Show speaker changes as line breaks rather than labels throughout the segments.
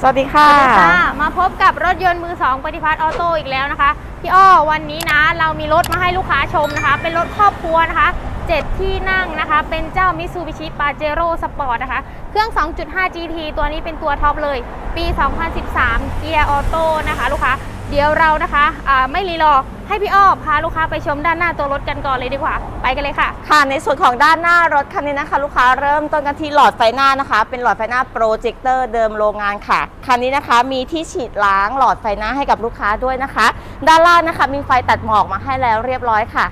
สวัสดีค่ะ
คะมาพบกับรถยนต์มือสองปฏิพัฒน์ออโต้อีกแล้วนะคะ พี่อ้อวันนี้นะ เรามีรถมาให้ลูกค้าชมนะคะ เป็นรถครอบครัวนะคะ 7 ที่นั่งนะคะ เป็นเจ้ามิซูบิชิปาเจโร่สปอร์ตนะคะ เครื่อง 2.5 GT ตัวนี้เป็นตัวท็อปเลย ปี 2013 เกียร์ออโต้นะคะ ลูกค้า เดี๋ยวเรานะคะอ่าไม่รีรอให้พี่อ้อพาลูกค้าไปชมด้านหน้าตัวรถกันก่อนเลยดีกว่า ไปกันเลยค่ะ
ค่ะ ในส่วนของด้านหน้ารถคันนี้นะคะ ลูกค้าเริ่มต้นกันที่หลอดไฟหน้านะคะ เป็นหลอดไฟหน้าโปรเจคเตอร์เดิมโรงงานค่ะ คันนี้นะคะมีที่ฉีดล้างหลอดไฟหน้าให้กับลูกค้าด้วยนะคะ ด้านล่างนะคะมีไฟตัดหมอกมาให้แล้วเรียบร้อยค่ะ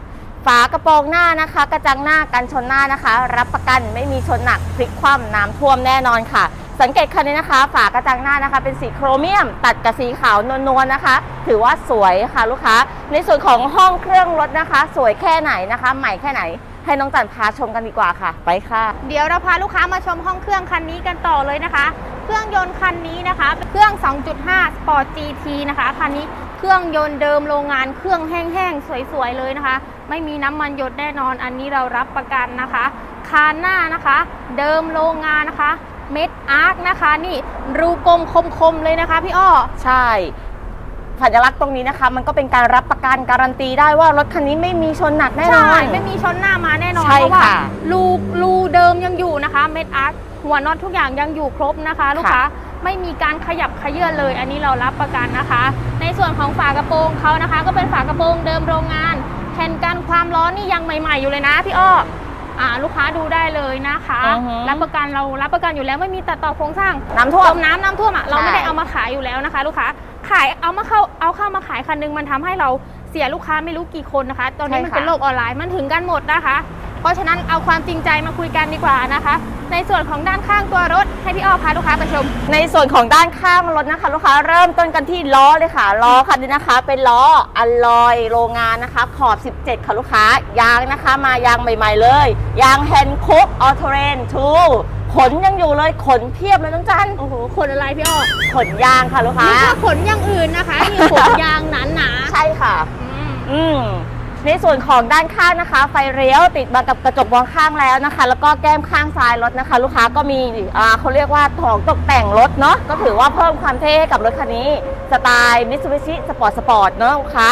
ฝากระโปรงหน้านะคะ กระจังหน้ากันชนหน้านะคะ รับประกันไม่มีชนหนักพลิกคว่ำน้ำท่วมแน่นอนค่ะ สังเกตคันนี้นะคะ ฝากระจังหน้านะคะ เป็นสีโครเมียม ตัดกับสีขาวนวลๆนะคะ ถือว่าสวยค่ะลูกค้า ในส่วนของห้องเครื่องรถนะคะ สวยแค่ไหนนะคะ ใหม่แค่ไหน ให้น้องจันพาชมกันดีกว่าค่ะ ไปค่ะ
เดี๋ยวเราพาลูกค้ามาชมห้องเครื่องคันนี้กันต่อเลยนะคะ เครื่องยนต์คันนี้นะคะเป็นเครื่อง 2.5 Sport GT นะคะคันนี้เครื่องยนต์เดิมโรงงานเครื่องแห้งๆสวยๆเลยนะคะ ไม่มีน้ำมันหยดแน่นอนอันนี้เรารับประกันนะคะ คานหน้านะคะ เดิมโรงงานนะคะ เม็ดอาร์คนะคะ นี่รูกลมคมๆเลยนะคะพี่อ้อ
ใช่สัญลักษณ์ตรงนี้นะคะ มันก็เป็นการรับประกันการันตีได้ว่ารถคันนี้ไม่มีชนหนักแน่นอ
ใช่
น
ไม่มีชนหน้ามาแน่นอน
ใช่
เพราะว่า
ค่ะ
รูรูเดิมยังอยู่นะคะ เม็ดอาร์คหัวน็อตทุกอย่างยังอยู่ครบนะคะ ลูกค้าไม่มีการขยับขยื่นเลย อันนี้เรารับประกันนะคะ ในส่วนของฝากระโปรงเขานะคะ ก็เป็นฝากระโปรงเดิมโรงงาน แผ่นกันความร้อนนี่ยังใหม่ ๆอยู่เลยนะพี่อ้อ อ่าลูกค้าดูได้เลยนะคะ
อือฮึ
รับประกันเรารับประกันอยู่แล้วไม่มีตัดต่อโครงสร้าง
น้ำท่ว
ต้
ม
มน้ำน้ำท่วมอะเราไม่ได้
ใช่
เอามาขายอยู่แล้วนะคะ ลูกค้าขายเอามาเข้าเอาเข้ามาขายคันนึงมันทำให้เราเสียลูกค้าไม่รู้กี่คนนะคะ ตอนนี้มันเป็นโลกออนไลน์มันถึงกันหมดนะคะ เพราะฉะนั้นเอาความจริงใจมาคุยกันดีกว่านะคะ ในส่วนของด้านข้างตัวรถให้พี่อ้อพาลูกค้าไปชม
ในส่วนของด้านข้างรถนะคะลูกค้าเริ่มต้นกันที่ล้อเลยค่ะล้อคันนี้นะคะ เป็นล้ออัลลอยโรงงานนะคะ ขอบ 17 ค่ะลูกค้ายางนะคะ มายางใหม่ ๆ เลยยางแฮนด์คุกออโตเรนทูขนยังอยู่เลยขนเพียบเลยน้องจัน
โอ้โหขนอะไรพี่อ้อ
ขนยางค่ะลูกค้า
นี่ถ้าขนอย่างอื่นนะคะนี่ขนยางหนาหนา
ใช่ค่ะ
ๆอืม
อืม ในส่วนของด้านข้างนะคะ ไฟเลี้ยวติดมากับกระจกมองข้างแล้วนะคะ แล้วก็แก้มข้างซ้ายรถนะคะ ลูกค้าก็มีอ่าเขาเรียกว่าของตกแต่งรถเนาะก็ถือว่าเพิ่มความเท่ให้กับรถคันนี้สไตล์ Mitsubishi Sport Sport เนาะลูกค้า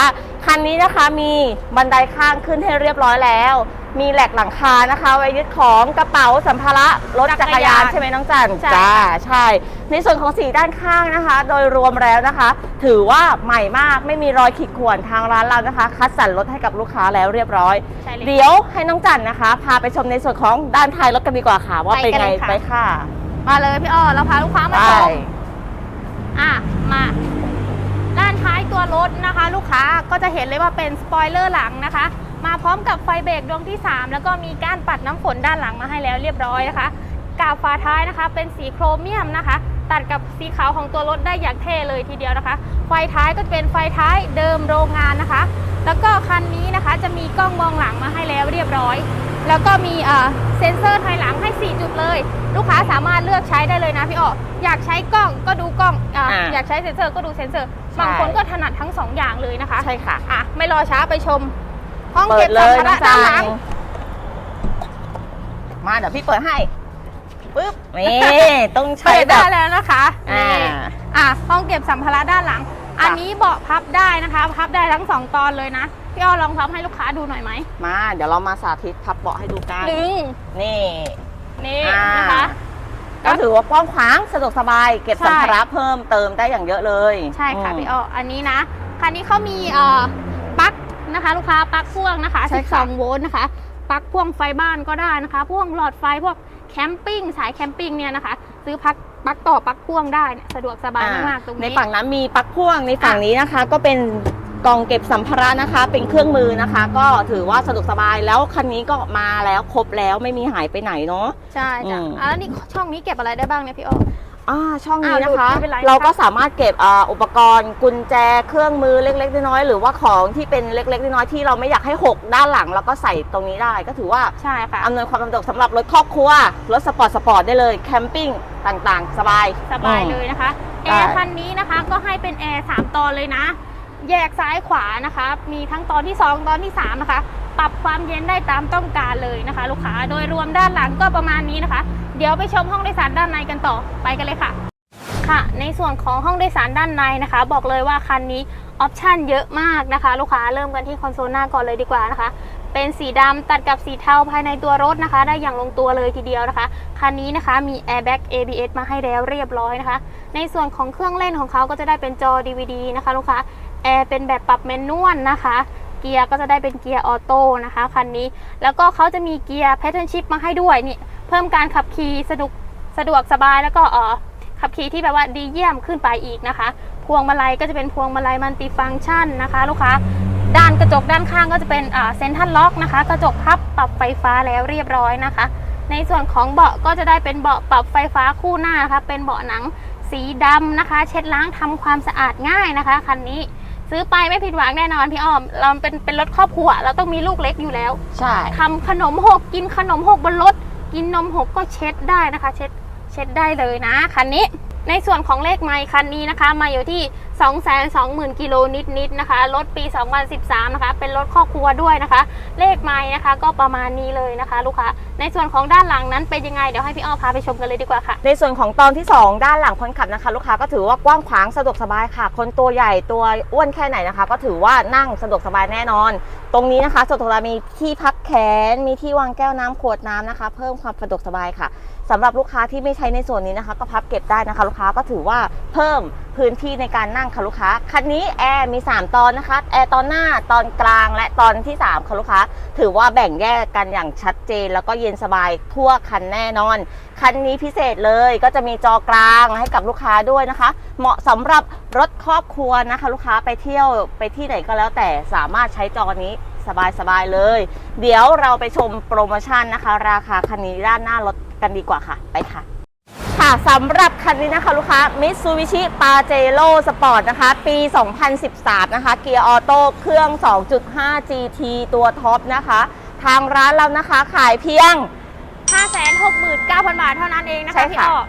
คันนี้นะคะมีบันไดข้างขึ้นให้เรียบร้อยแล้ว มีแหลกหลังคานะคะ ไว้ยึดของกระเป๋าสัมภาระรถจักรยานใช่ไหมน้องจัน
ใช่
จ้าใช่ ในส่วนของสีด้านข้างนะคะ โดยรวมแล้วนะคะ ถือว่าใหม่มากไม่มีรอยขีดข่วนทางร้านเรานะคะ คัดสรรรถให้กับลูกค้าแล้วเรียบร้อย
ใช่เลย
เดี๋ยวให้น้องจันนะคะ พาไปชมในส่วนของด้านท้ายรถกันดีกว่าค่ะ ว่า
ไป
เป็น
กัน
ไง
เลยค่ะ
ไปค่ะ
มาเลยพี่อ้อเราพาลูกค้ามา
ไป
ชม อะมา ด้านท้ายตัวรถนะคะ ลูกค้าก็จะเห็นเลยว่าเป็นสปอยเลอร์หลังนะคะ มาพร้อมกับไฟเบรกดวงที่ 3 แล้วก็มีก้านปัดน้ำฝนด้านหลังมาให้แล้วเรียบร้อยนะคะกาบฝาท้ายนะคะ เป็นสีโครเมียมนะคะ ตัดกับสีขาวของตัวรถได้อย่างเท่เลยทีเดียวนะคะ ไฟท้ายก็จะเป็นไฟท้ายเดิมโรงงานนะคะ แล้วก็คันนี้นะคะจะมีกล้องมองหลังมาให้แล้วเรียบร้อย แล้วก็มีเอ่อเซ็นเซอร์ถอยหลังให้ 4 จุดเลย ลูกค้าสามารถเลือกใช้ได้เลยนะพี่อออยากใช้กล้องก็ดูกล้องอะ
อ่า
อยากใช้เซ็นเซอร์ก็ดูเซ็นเซอร์
ใช่
บางคนก็ถนัดทั้งสองอย่างเลยนะคะ
ใช่ค่ะ
อะไม่รอช้าไปชม ห้อง
เปิ
เก็
ด
บ
เล
สัม
ย
ภา
น้
ระ
องจั
ด้านหลั
น
ง
มาเดี๋ยวพี่เปิดให้ปึ๊บนี่ต้องใช้
เปิด
แบ
ได้
บ
แล้วนะคะ
อ่า
นี่อะห้องเก็บสัมภาระด้านหลัง อันนี้เบาะพับได้นะคะ พับได้ทั้งสองตอนเลยนะพี่อ้อลองพับให้ลูกค้าดูหน่อยไหม
มาเดี๋ยวเรามาสาธิตพับเบาะให้ดูกัน
ดึง
นี่
นี่
อ่า
นะคะ
ก็ถือว่ากว้างขวางสะดวกสบาย เก็บ
ใช่
สัมภาระเพิ่มเติมได้อย่างเยอะเลย
ใช่ค่ะ
ม
พี่อ้ออันนี้นะคันนี้เขามีเอ่อปลั๊ก นะคะ ลูกค้าปลั๊กพ่วงนะคะ
ใช่ค่ะ
12 โวลต์นะคะปลั๊กพ่วงไฟบ้านก็ได้นะคะ พ่วงหลอดไฟพวกแคมปิ้งสายแคมปิ้งเนี่ยนะคะ ซื้อพักปลั๊กต่อปลั๊กพ่วงได้เนี่ยสะดวกสบาย
อ่ามา
กๆตรงนี้
ในฝั่งนั้นมีปลั๊กพ่วงในฝั่งนี้นะคะ ก็เป็นกล่องเก็บสัมภาระนะคะ เป็นเครื่องมือนะคะ ก็ถือว่าสะดวกสบายแล้วคันนี้ก็มาแล้วครบแล้วไม่มีหายไปไหนเนาะ
ใช่จ้ะ
อืม
อะแล้วนี่ช่องนี้เก็บอะไรได้บ้างเนี่ยพี่อ้อ
อ่าช่องนี้
อ่า
นะคะ
หลุดไม่เป็นไร
เราก็
ค่ะ
สามารถเก็บอ่าอุปกรณ์กุญแจเครื่องมือเล็ก ๆ น้อยๆหรือว่าของที่เป็นเล็ก ๆ น้อยๆที่เราไม่อยากให้หกด้านหลังเราก็ใส่ตรงนี้ได้ก็ถือว่า
ใช่ค่ะ
อำนวยความสะดวกสำหรับรถครอบครัวรถสปอร์ตสปอร์ตได้เลยแคมปิ้งต่างๆ สบาย
สบาย
อืม
เลยนะคะ
ได้
แอร์คันนี้นะคะก็ให้เป็นแอร์3ตอนเลยนะ แยกซ้ายขวานะคะ มีทั้งตอนที่ 2 ตอนที่ 3 นะคะ ปรับความเย็นได้ตามต้องการเลยนะคะ ลูกค้า โดยรวมด้านหลังก็ประมาณนี้นะคะเดี๋ยวไปชมห้องโดยสารด้านในกันต่อไปกันเลยค่ะ ค่ะ ในส่วนของห้องโดยสารด้านในนะคะ บอกเลยว่าคันนี้ออปชันเยอะมากนะคะ ลูกค้าเริ่มกันที่คอนโซลหน้าก่อนเลยดีกว่านะคะ เป็นสีดำตัดกับสีเทาภายในตัวรถนะคะ ได้อย่างลงตัวเลยทีเดียวนะคะคันนี้นะคะมี airbag ABS มาให้แล้วเรียบร้อยนะคะ ในส่วนของเครื่องเล่นของเขาก็จะได้เป็นจอ DVD นะคะ ลูกค้าแอร์เป็นแบบปรับแมนนวลนะคะเกียร์ก็จะได้เป็นเกียร์ออโต้นะคะคันนี้ แล้วก็เขาจะมีเกียร์ pattern shift มาให้ด้วยนี่ พิ่มการขับขี่สนุกสะดวกสบายแล้วก็เออขับขี่ที่แบบว่าดีเยี่ยมขึ้นไปอีกนะคะ พวงมาลัยก็จะเป็นพวงมาลัยมัลติฟังก์ชันนะคะ ลูกค้าด้านกระจกด้านข้างก็จะเป็นเซนทัลล็อกนะคะ กระจกพับปรับไฟฟ้าแล้วเรียบร้อยนะคะ ในส่วนของเบาะก็จะได้เป็นเบาะปรับไฟฟ้าคู่หน้านะคะเป็นเบาะหนังสีดำนะคะ เช็ดล้างทำความสะอาดง่ายนะคะคันนี้ซื้อไปไม่ผิดหวังแน่นอนพี่อ้อม เราเป็นเป็นรถครอบครัวเราต้องมีลูกเล็กอยู่แล้ว
ใช่
ทำขนมหกกินขนมหกบนรถ กินนมหกก็เช็ดได้นะคะ เช็ดเช็ดได้เลยนะคันนี้ ในส่วนของเลขไมค์คันนี้นะคะ มาอยู่ที่220,000 กิโลนิดๆนะคะ รถปี 2013 นะคะ เป็นรถครอบครัวด้วยนะคะ เลขไมค์นะคะ ก็ประมาณนี้เลยนะคะ ลูกค้า ในส่วนของด้านหลังนั้นเป็นยังไง เดี๋ยวให้พี่อ้อพาไปชมกันเลยดีกว่าค่ะ
ในส่วนของตอนที่ 2 ด้านหลังคนขับนะคะ ลูกค้าก็ถือว่ากว้างขวางสะดวกสบายค่ะ คนตัวใหญ่ตัวอ้วนแค่ไหนนะคะ ก็ถือว่านั่งสะดวกสบายแน่นอน ตรงนี้นะคะสะดวกสบายมีที่พักแขน มีที่วางแก้วน้ำขวดน้ำนะคะ เพิ่มความสะดวกสบายค่ะสำหรับลูกค้าที่ไม่ใช้ในส่วนนี้นะคะ ก็พับเก็บได้นะคะ ลูกค้าก็ถือว่าเพิ่ม พื้นที่ในการนั่งค่ะลูกค้า คันนี้แอร์มี 3 ตอนนะคะ แอร์ตอนหน้า ตอนกลาง และตอนที่ 3ค่ะลูกค้า ถือว่าแบ่งแยกกันอย่างชัดเจน แล้วก็เย็นสบายทั่วคันแน่นอน คันนี้พิเศษเลย ก็จะมีจอกลางให้กับลูกค้าด้วยนะคะ เหมาะสำหรับรถครอบครัวนะคะ ลูกค้าไปเที่ยวไปที่ไหนก็แล้วแต่สามารถใช้จอนี้สบายๆเลย เดี๋ยวเราไปชมโปรโมชั่นนะคะ ราคาคันนี้ด้านหน้ารถกันดีกว่าค่ะ ไปค่ะ ค่ะสำหรับคันนี้นะคะลูกค้า Mitsubishi Pajero Sport นะคะ ปี 2013 นะคะ เกียร์ออโต้เครื่อง 2.5 GT ตัวท็อปนะคะ ทางร้านเรานะคะขายเพียง
569,000 บาทเท่านั้นเองนะ
ใช่
คะพี่
ค่ะ
อ้อ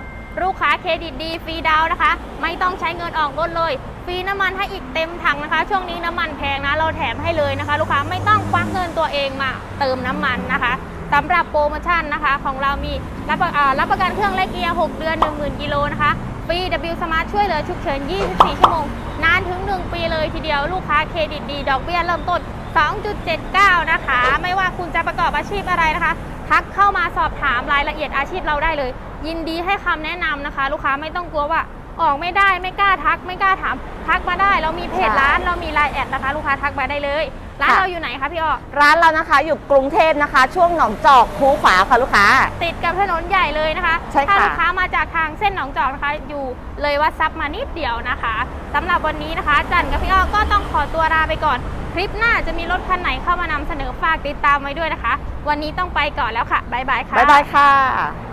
ลูกค้าเครดิตดีฟรีดาวน์นะคะ ไม่ต้องใช้เงินออกรถเลย ฟรีน้ำมันให้อีกเต็มถังนะคะ ช่วงนี้น้ำมันแพงนะ เราแถมให้เลยนะคะ ลูกค้าไม่ต้องควักเงินตัวเองมาเติมน้ำมันนะคะ สำหรับโปรโมชั่นนะคะของเรามีรับประอ่ารับประกันเครื่องและเกียร์6 เดือน 10,000 กิโลนะคะฟรี W Smart ช่วยเหลือฉุกเฉิน 24 ชั่วโมง นานถึง 1 ปีเลยทีเดียวลูกค้าเครดิตดี ดอกเบี้ยเริ่มต้น 2.79 นะคะ ไม่ว่าคุณจะประกอบอาชีพอะไรนะคะ ทักเข้ามาสอบถามรายละเอียดอาชีพเราได้เลย ยินดีให้คำแนะนำนะคะ ลูกค้าไม่ต้องกลัวว่าออกไม่ได้ไม่กล้าทักไม่กล้าถาม ทักมาได้ เรามีเพจร้านเรามีไลน์แอดนะคะ ลูกค้าทักมาได้เลย ร้าน
ค่ะ
เราอยู่ไหนคะพี่อ้อ
ร้านเรานะคะอยู่กรุงเทพนะคะ ช่วงหนองจอกคูขวาค่ะลูกค้า
ติดกับถนนใหญ่เลยนะคะ
ใช่ค่ะ
ถ้าลูกค้ามาจากทางเส้นหนองจอกนะคะ อยู่เลยวัดซับมานิดเดียวนะคะสำหรับวันนี้นะคะ จันกับพี่อ้อก็ต้องขอตัวลาไปก่อน คลิปหน้าจะมีรถคันไหนเข้ามานำเสนอฝากติดตามไว้ด้วยนะคะ วันนี้ต้องไปก่อนแล้วค่ะบ๊ายบายค่ะ
บ๊ายบายค่ะ